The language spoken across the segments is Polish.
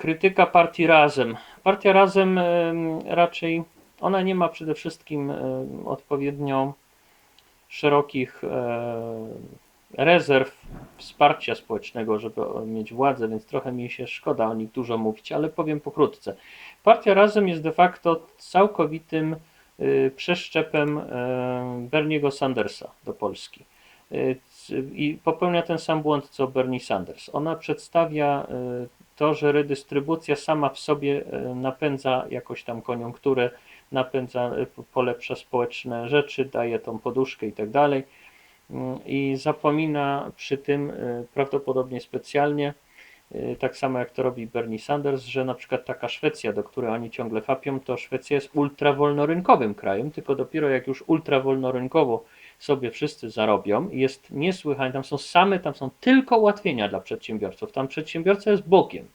Krytyka partii Razem. Partia Razem em, raczej ona nie ma przede wszystkim odpowiednio szerokich rezerw wsparcia społecznego, żeby mieć władzę, więc trochę mi się szkoda o nich dużo mówić, ale powiem pokrótce. Partia Razem jest de facto całkowitym y, przeszczepem Berniego Sandersa do Polski. Y, I popełnia ten sam błąd co Bernie Sanders. Ona przedstawia y, to, że redystrybucja sama w sobie e, napędza jakoś tam koniunkturę, napędza, e, polepsza społeczne rzeczy, daje tą poduszkę i tak dalej. Mm, I zapomina przy tym e, prawdopodobnie specjalnie, tak samo jak to robi Bernie Sanders, że na przykład taka Szwecja, do której oni ciągle fapią, to Szwecja jest ultrawolnorynkowym krajem, tylko dopiero jak już ultrawolnorynkowo sobie wszyscy zarobią jest niesłychanie, tam są same, tam są tylko ułatwienia dla przedsiębiorców, tam przedsiębiorca jest Bogiem,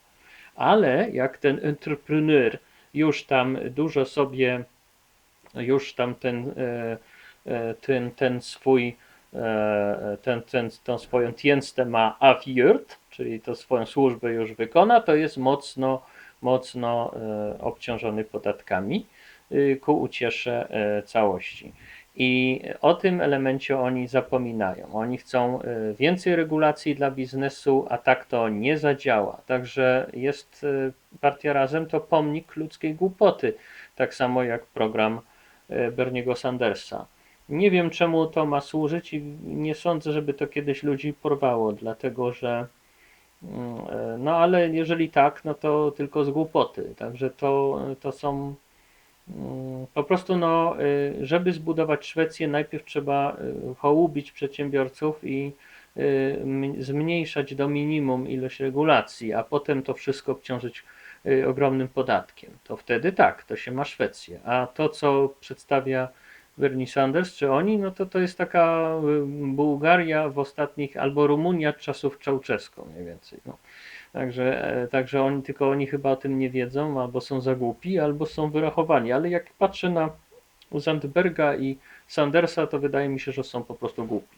ale jak ten entrepreneur już tam dużo sobie, już tam ten, e, e, ten, ten swój, e, ten, ten, tą swoją dienstę ma awiert, czyli to swoją służbę już wykona, to jest mocno, mocno obciążony podatkami y, ku uciesze całości. I o tym elemencie oni zapominają. Oni chcą e, więcej regulacji dla biznesu, a tak to nie zadziała. Także jest e, Partia Razem to pomnik ludzkiej głupoty, tak samo jak program e, Berniego Sandersa. Nie wiem czemu to ma służyć i nie sądzę, żeby to kiedyś ludzi porwało, dlatego że mm, no ale jeżeli tak, no to tylko z głupoty. Także to, to są Po prostu, no, y, żeby zbudować Szwecję, najpierw trzeba y, hołubić przedsiębiorców i y, zmniejszać do minimum ilość regulacji, a potem to wszystko obciążyć ogromnym podatkiem. To wtedy tak, to się ma Szwecję. A to, co przedstawia Bernie Sanders, czy oni, no to to jest taka y, Bułgaria w ostatnich, albo Rumunia czasów Czałczeską mniej więcej. No. Także, e, także oni, tylko oni chyba o tym nie wiedzą, albo są za głupi, albo są wyrachowani. Ale jak patrzę na Zandberga i Sandersa, to wydaje mi się, że są po prostu głupi.